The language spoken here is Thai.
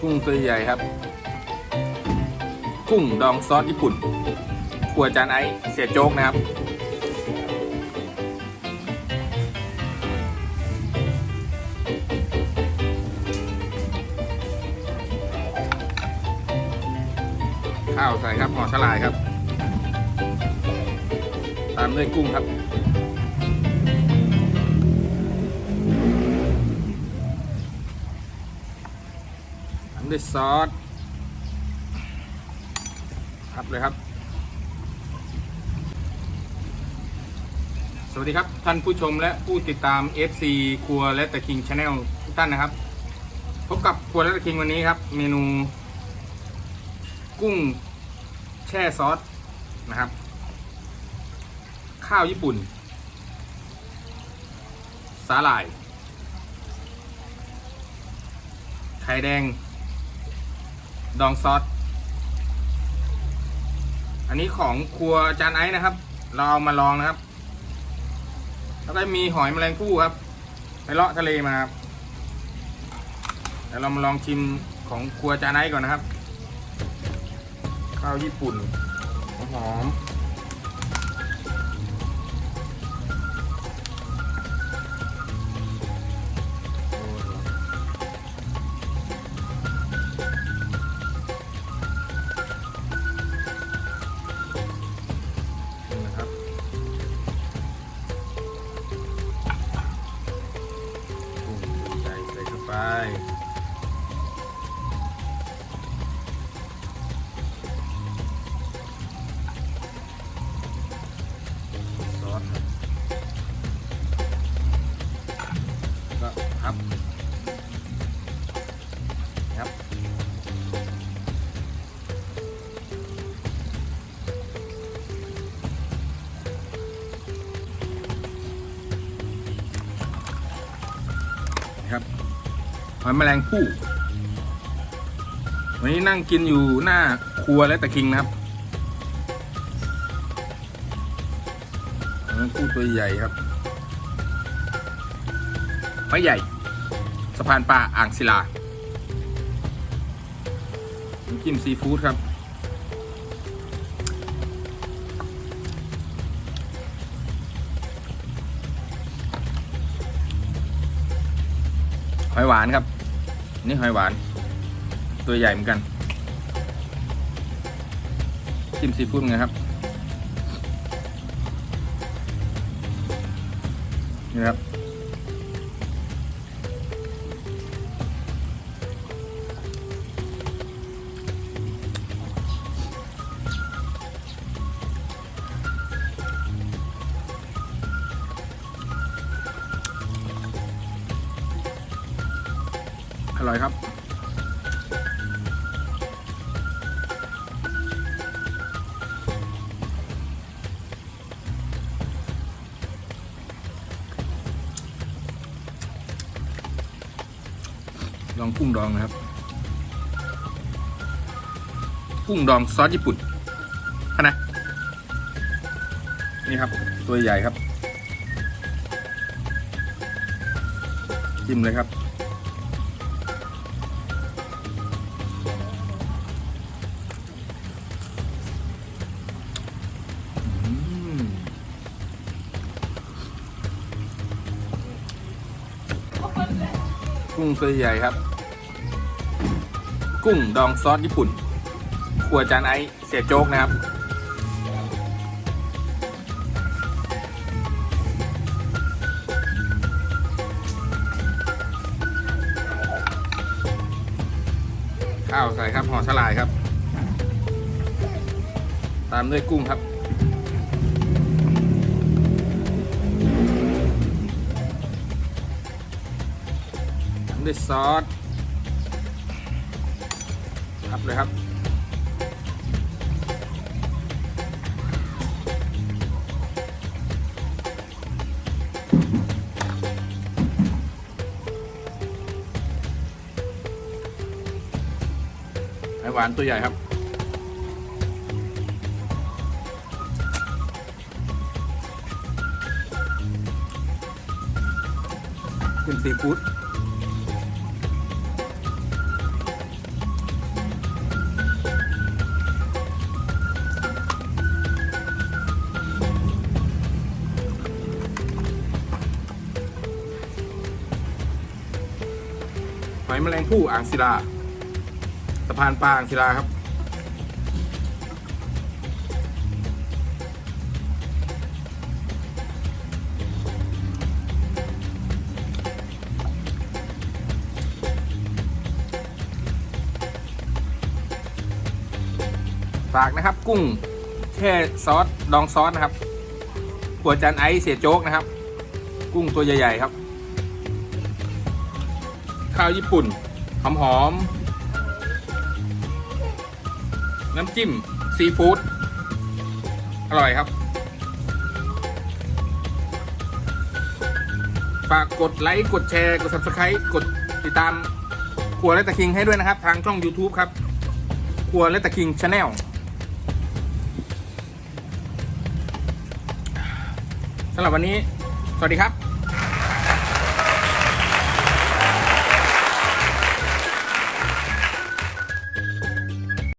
กุ้งตัวใหญ่ครับ กุ้งดองซอสญี่ปุ่นครัวจานไอเสียโจ๊กนะครับ ข้าวใส่ครับห่อสลายครับ ตามด้วยกุ้งครับามด้วยซอสครับเลยครับ สวัสดีครับท่านผู้ชมและผู้ติดตาม FC ครัวและตะคิงชาแนลทุกท่านนะครับ พบกับครัวและตะคิงวันนี้ครับ เมนู กุ้งแช่ซอสนะครับ ข้าวญี่ปุ่น สาหร่ายไข่แดง ดองซอส อันนี้ของครัวจานไอซ์นะครับ เราเอามาลองนะครับ แล้วก็มีหอยแมลงภู่ครับ ไปเลาะทะเลมาครับเดี๋ยวเรามาลองชิมของครัวจานไอซ์ก่อนนะครับ ข้าวญี่ปุ่นหอม ซอสก็ครับ อยแมลงภู่วันนี้นั่งกินอยู่หน้าครัวและตะคิงนะครับอืมกุ้ตัวใหญ่ครับหอยใหญ่ สะพานปลาอ่างศิลาน้ำจิ้มซีฟู้ดครับหอยหวานครับ นี่หอยหวาน ตัวใหญ่เหมือนกันจิ้มซีฟู้ดไงครับ นี่ครับ ร่อยครับ ลองกุ้งดองนะครับ กุ้งดองซอสญี่ปุ่นะนะนี่ครับ ตัวใหญ่ครับ จิ้มเลยครับ กุ้งตัวใหญ่ครับ กุ้งดองซอสญี่ปุ่นครัวจานไอเสียโจ๊กนะครับ ข้าวใส่ครับห่อสลายครับ ตามด้วยกุ้งครับ ด้วยซอสครับเลยครับ ไอหวานตัวใหญ่ครับเป็นซีฟู้ด หอยแมลงภู่อ่างศิลาสะพานปลาอ่างศิลาครับ ฝากนะครับกุ้งแช่ซอสดองซอสนะครับขวดจานไอซ์เสียโจ๊กนะครับ กุ้งตัวใหญ่ ๆ ครับ ข้าวญี่ปุ่น หอมๆน้ำจิ้ม ซีฟู้ด อร่อยครับ ฝากกดไลค์ กดแชร์ กด subscribe กดติดตามครัวและตะคิงให้ด้วยนะครับ ทางช่อง YouTube ครับ ครัวและตะคิงชาแนลสำหรับวันนี้ สวัสดีครับ